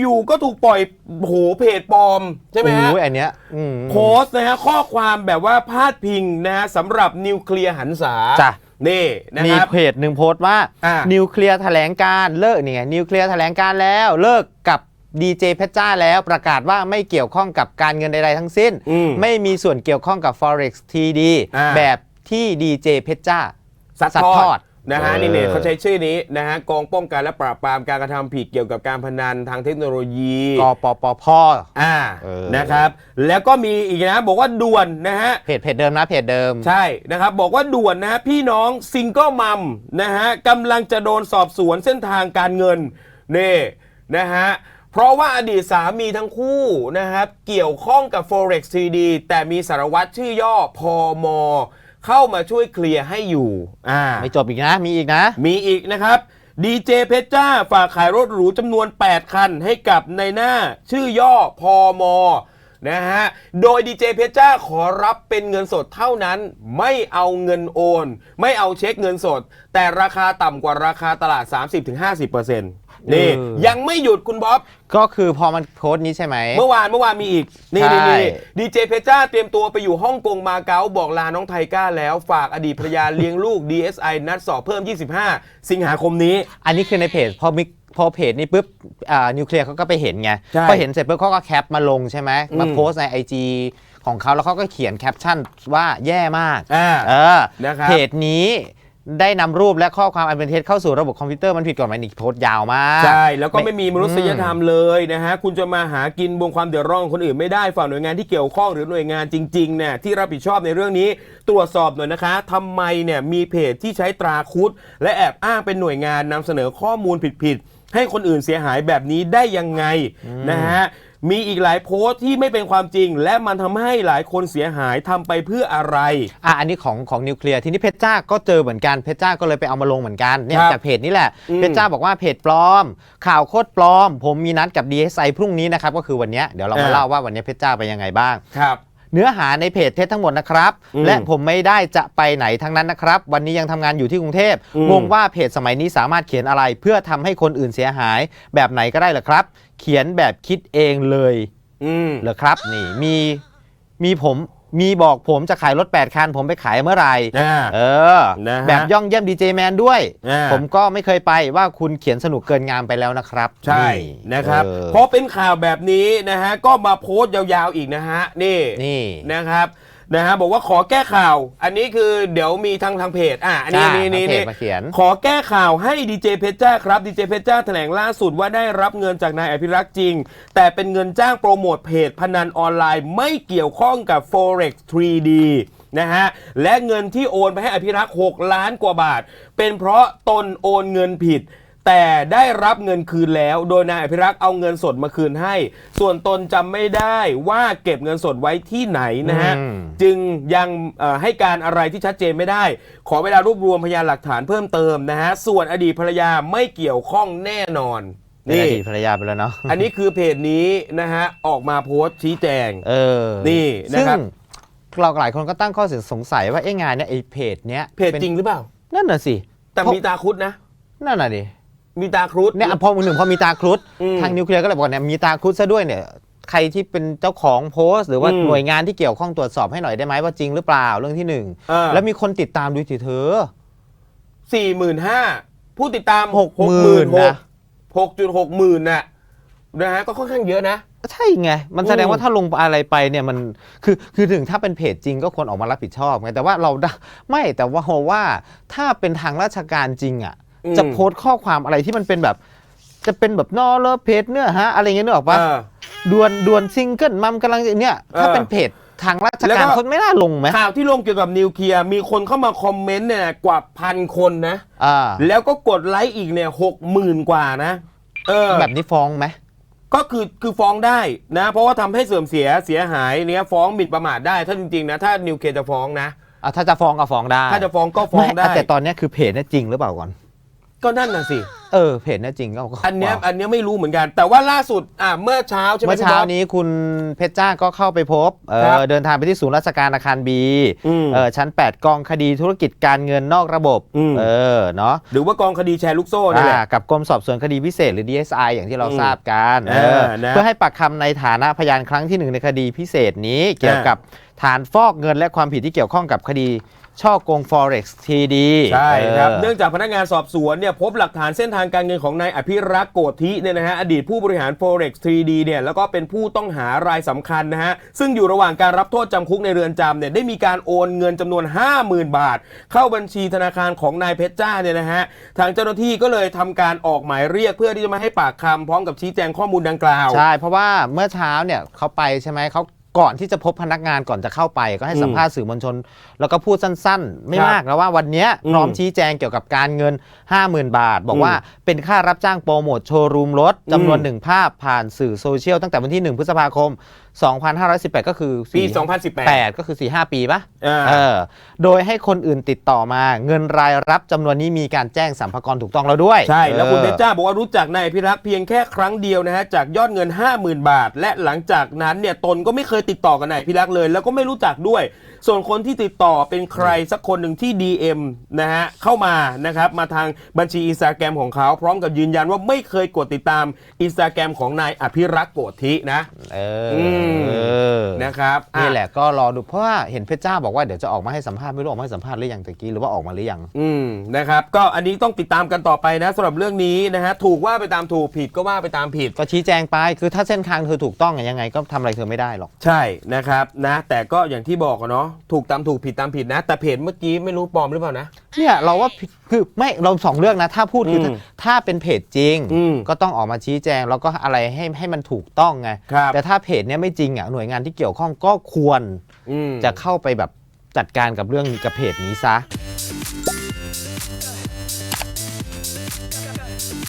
อยู่ๆก็ถูกปล่อยโหเพจปลอมใช่ไหมฮะ โอ้ยอันเนี้ยอืม โพสต์นะฮะข้อความแบบว่าพาดพิงนะฮะสำหรับนิวเคลียร์หันษาจ้ะ นี่นะมีครับ เพจหนึ่งโพสต์ว่า อ่านิวเคลียร์แถลงการเลิกนี่ไงนิวเคลียร์แถลงการแล้วเลิกกับดีเจเพชรจ้าแล้วประกาศว่าไม่เกี่ยวข้องกับการเงินใดๆทั้งสิ้น อืมไม่มีส่วนเกี่ยวข้องกับ forex TD อ่าแบบที่ดีเจเพชรจ้าซัดซัดททออดด นะฮะเออนี่เนี่ยเขาใช้ชื่อนี้นะฮะกองป้องกันและปราบปรามการกระทำผิดเกี่ยวกับการพนันทางเทคโนโลยีกปปพอ่าเออนะครับ แล้วก็มีอีกนะบอกว่าด่วนนะฮะเพจเพจเดิมนะเพจเดิม ใช่นะครับ บอกว่าด่วนนะฮะพี่น้องซิงเกิลมัมนะฮะกำลังจะโดนสอบสวนเส้นทางการเงินนี่นะฮะเพราะว่าอดีตสามีทั้งคู่นะครับ เกี่ยวข้องกับ Forex 3D แต่มีสารวัตรชื่อย่อพอม เข้ามาช่วยเคลียร์ให้อยู่อ่าไม่จบอีกนะ มีอีกนะ มีอีกนะครับดีเจเพชรจ้าฝากขายรถหรูจำนวน 8 คัน ให้กับในหน้าชื่อย่อพอมนะฮะ โดยดีเจเพชรจ้าขอรับเป็นเงินสดเท่านั้น ไม่เอาเงินโอน ไม่เอาเช็คเงินสด แต่ราคาต่ำกว่าราคาตลาด 30-50%นี่เออยังไม่หยุดคุณบ๊อบก็คือพอมันโพสต์นี้ใช่ไหม เมื่อวานเมื่อวานมีอีก นี่ใช่นี่นี่ดีเจเพชรจ้าเตรียมตัวไปอยู่ฮ่องกงมาเก๊าบอกลาน้องไทก้าแล้วฝากอดีตภรรยาเลี้ยงลูก DSI นัดสอบเพิ่ม 25 สิงหาคมนี้ อันนี้คือในเพจพอมิกพอเพจนี้ปุ๊บอ่านิวเคลียร์เขาก็ไปเห็นไงใช่พอเห็นเสร็จปุ๊บเขาก็แคปมาลงใช่ไหมมาอืมโพสต์ใน IG ของเขาแล้วเขาก็เขียนแคปชั่นว่าแย่มากอ่าเออนะครับเพจนี้ ได้นำรูปและข้อความอันเป็นเท็จเข้าสู่ระบบคอมพิวเตอร์มันผิดกฎหมายอีกโพสต์ยาวมาก ใช่ แล้วก็ไม่มีมนุษยธรรมเลยนะฮะ คุณจะมาหากินบนความเดือดร้อนของคนอื่นไม่ได้ฝ่ากหน่วยงานที่เกี่ยวข้องหรือหน่วยงานจริงๆเนี่ยที่รับผิดชอบในเรื่องนี้ตรวจสอบหน่อยนะคะทำไมเนี่ยมีเพจที่ใช้ตราคุด และแอบอ้างเป็นหน่วยงานนำเสนอข้อมูลผิดๆให้คนอื่นเสียหายแบบนี้ได้ยังไงนะฮะ มีอีกหลายโพสต์ที่ไม่เป็นความจริง และมันทำให้หลายคนเสียหายทำไปเพื่ออะไร อะอันนี้ของของนิวเคลียร์ทีนี้เพชรจ้าก็เจอเหมือนกันเพชรจ้าก็เลยไปเอามาลงเหมือนกันเนี่ยครับจากเพจนี้แหละอืม เพชรจ้าบอกว่าเพจปลอม ข่าวโคตรปลอม ผมมีนัดกับ DSI พรุ่งนี้นะครับก็คือวันเนี้ยเดี๋ยวเรามาเล่าว่าวันเนี้ยเพชรจ้าไปยังไงบ้าง ครับ เนื้อหาในเพจเท็จทั้งหมดนะครับ อืมและผมไม่ได้จะไปไหนทั้งนั้นนะครับ วันนี้ยังทำงานอยู่ที่กรุงเทพอืม งงว่าเพจสมัยนี้สามารถเขียนอะไร เพื่อทำให้คนอื่นเสียหาย แบบไหนก็ได้เหรอครับ เขียนแบบคิดเองเลยอืม เหรอครับ นี่มีมีผม มีบอกผมจะขายรถ 8 คัน ผมไปขายเมื่อไหร่อ่า เออ นะฮะแบบย่องเยี่ยมดีเจแมนด้วย อ่า ผมก็ไม่เคยไปว่าคุณเขียนสนุกเกินงามไปแล้วนะครับใช่นี่นะครับเออเพราะเป็นข่าวแบบนี้นะฮะก็มาโพสต์ยาวๆอีกนะฮะนี่นี่ นะครับ นะฮะบอกว่าขอแก้ข่าว อันนี้คือเดี๋ยวมีทางทางเพจอะอันนี้ใช่นี่นี่ทางเพจนี่มาเขียน ขอแก้ข่าวให้ดีเจเพชรจ้าครับดีเจเพชรจ้าแถลงล่าสุดว่าได้รับเงินจากนายอภิรักษ์จริง แต่เป็นเงินจ้างโปรโมทเพจพนันออนไลน์ไม่เกี่ยวข้องกับ Forex 3D นะฮะและเงินที่โอนไปให้อภิรักษ์6ล้านกว่าบาท เป็นเพราะตนโอนเงินผิด แต่ได้รับเงินคืนแล้ว โดยนายอภิรักษ์เอาเงินสดมาคืนให้ ส่วนตนจำไม่ได้ว่าเก็บเงินสดไว้ที่ไหนนะฮะ อืม จึงยังเอ่อให้การอะไรที่ชัดเจนไม่ได้ ขอเวลารวบรวมพยานหลักฐานเพิ่มเติมนะฮะ ส่วนอดีตภรรยาไม่เกี่ยวข้องแน่นอน เป็นอนี่ ดีตภรรยาไปแล้วเนาะอันนี้คือเพจนี้นะฮะ ออกมาโพสต์ชี้แจง เออนี่นะครับ ซึ่งเราหลายคนก็ตั้งข้อสงสัยว่าเอ๊ะงานเนี่ยไอ้เพจเนี้ยเพจจริงหรือเปล่า นั่นน่ะสิแต่มีตาครุดนะ นั่นน่ะดิ มีตาครุดเนี่ยพอหนึ่งพอมีตาครุฑอืมทางนิวเคลียร์ก็เลยบอกว่าเนี่ยมีตาครุฑซะด้วยเนี่ยใครที่เป็นเจ้าของโพสต์ หรือว่าอืมหน่วยงานที่เกี่ยวข้องตรวจสอบให้หน่อยได้ไหมว่าจริงหรือเปล่าเรื่องที่หนึ่งเออแล้วมีคนติดตามดูสิเธอ สี่หมื่นห้าผู้ติดตามหกหมื่นนะ หกจุดหกหมื่นน่ะนะฮะก็ค่อนข้างเยอะนะ ใช่ไง มันแสดงว่าถ้าลงอะไรไปเนี่ยมันคือคือถึงถ้าเป็นเพจจริงก็ควรออกมารับผิดชอบไงแต่ว่าเราได้ไม่แต่ว่าว่าถ้าเป็นทางราชการจริงอะอืม จะโพสต์ข้อความอะไรที่มันเป็นแบบ จะเป็นแบบนอเลเพจเนื้อฮะอะไรเงี้ยนึกออกปะเออ ดวนดวนซิงเกิลมัมกำลังเนี่ย ถ้าเออเป็นเพจทางราชแล้วการก็เขาไม่น่าลงไหมข่าวที่ลงเกี่ยวกับนิวเคลียร์มีคนเข้ามาคอมเมนต์เนี่ยกว่าพันคนนะ อ่าแล้วก็กดไลค์อีกเนี่ยหกหมื่นกว่านะเออแบบนี้ฟ้องไหม ก็คือคือฟ้องได้นะ เพราะว่าทำให้เสื่อมเสียเสียหายเนี่ยฟ้องหมิ่นประมาทได้ ถ้าจริงๆนะ ถ้านิวเคลียร์จะฟ้องนะ อะถ้าจะฟ้องก็ฟ้องได้ถ้าจะฟ้องก็ฟ้องไม่ได้แต่ตอนเนี้ยคือเพจเนี่ยจริงหรือเปล่าก่อน ก็นั่นน่ะสิ เออเพจเนี้จริงก็อันเนี้ยว้าวอันเนี้ยไม่รู้เหมือนกัน แต่ว่าล่าสุดอะเมื่อเช้าใช่ไหมเมื่อพี่เช้าบ๊อบนี้คุณเพชรจ้าก็เข้าไปพบเอครับอเดินทางไปที่ศูนย์ราชการอาคารบีอืมเออชั้น 8 กองคดีธุรกิจการเงินนอกระบบอืม เออเนาะหรือว่ากองคดีแชร์ลูกโซ่นี่แหละ อ่ากับกรมสอบสวนคดีพิเศษหรือ DSI อย่างที่เราอืมทราบกันเอเอออนะเพื่อให้ปากคำในฐานะพยานครั้งที่หนึ่งในคดีพิเศษนี้เกี่ยวกับฐานฟอกเงินและความผิดที่เกี่ยวข้องกับคดี ช่อกง forex TD ใช่ครับเออเนื่องจากพนักงานสอบสวนเนี่ยพบหลักฐานเส้นทางการเงินของนายอภิรักษ์โกธิเนี่ยนะฮะอดีตผู้บริหาร forex 3D เนี่ยแล้วก็เป็นผู้ต้องหารายสำคัญนะฮะ ซึ่งอยู่ระหว่างการรับโทษจำคุกในเรือนจำเนี่ยได้มีการโอนเงินจำนวน 50,000 บาท เข้าบัญชีธนาคารของนายเพชรจ้าเนี่ยนะฮะ ทางเจ้าหน้าที่ก็เลยทำการออกหมายเรียกเพื่อที่จะมาให้ปากคำพร้อมกับชี้แจงข้อมูลดังกล่าวใช่เพราะว่าเมื่อเช้าเนี่ยเขาไปใช่ไหมเขา ก่อนที่จะพบพนักงานก่อนจะเข้าไป ก็ให้สัมภาษณ์สื่อมวลชน แล้วก็พูดสั้นๆ ไม่ครับมากแล้วว่าวันเนี้ยอืมพร้อมชี้แจงเกี่ยวกับการเงิน 50,000 บาท บอกอืมว่าเป็นค่ารับจ้างโปรโมทโชว์รูมรถจำนวนอืมหนึ่งภาพผ่านสื่อโซเชียลตั้งแต่วันที่ 1 พฤษภาคม 2518 ก็คือปี4 8ก็คือ 4-5 ปีปะอ่าเออ โดยให้คนอื่นติดต่อมา เงินรายรับจำนวนนี้มีการแจ้งสัมภากระถูกต้องแล้วด้วย ใช่ แล้วคุณออเพชรจ้าบอกว่ารู้จักนายอภิรักษ์เพียงแค่ครั้งเดียวนะฮะ จากยอดเงิน 50,000 บาท และหลังจากนั้นเนี่ยตนก็ไม่เคยติดต่อกับนายอภิรักษ์เลย แล้วก็ไม่รู้จักด้วย ส่วนคนที่ติดต่อเป็นใครสักคนหนึ่งที่ DM นะฮะเข้ามานะครับมาทางบัญชีอินสตาแกรมของเขาพร้อมกับยืนยันว่าไม่เคยกดติดตามอินสตาแกรมของนายอภิรักษ์โกธินะ เออม เออนะครับอ่นี่แหละก็รอดูเพราะว่าเห็นเพชรจ้าบอกว่าเดี๋ยวจะออกมาให้สัมภาษณ์ไม่รู้ออกมาให้สัมภาษณ์หรือยังตะกี้หรือว่าออกมาหรือยัง อืมนะครับ ก็อันนี้ต้องติดตามกันต่อไปนะสำหรับเรื่องนี้นะฮะถูกว่าไปตามถูกผิดก็ว่าไปตามผิด ก็ชี้แจงไปคือถ้าเส้นทางเธอถูกต้องอะยังไงก็ทำอะไรเธอไม่ได้หรอก ใช่นะครับนะ แต่ก็อย่างที่บอกอะเนาะถูกตามถูกผิดตามผิดนะ แต่เพจเมื่อกี้ไม่รู้ปลอมหรือเปล่านะ เนี่ยเราว่าผิดคือไม่เราสองเรื่องนะ ถ้าพูดคืออมถ้าถ้าเป็นเพจจริง อืมก็ต้องออกมาชี้แจงแล้วก็อะไรให้ให้มันถูกต้องไง ครับ แต่ถ้าเพจเนี้ยไม่จริงอะหน่วยงานที่เกี่ยวข้องก็ควรอืมจะเข้าไปแบบจัดการกับเรื่องกับเพจนี้ซะ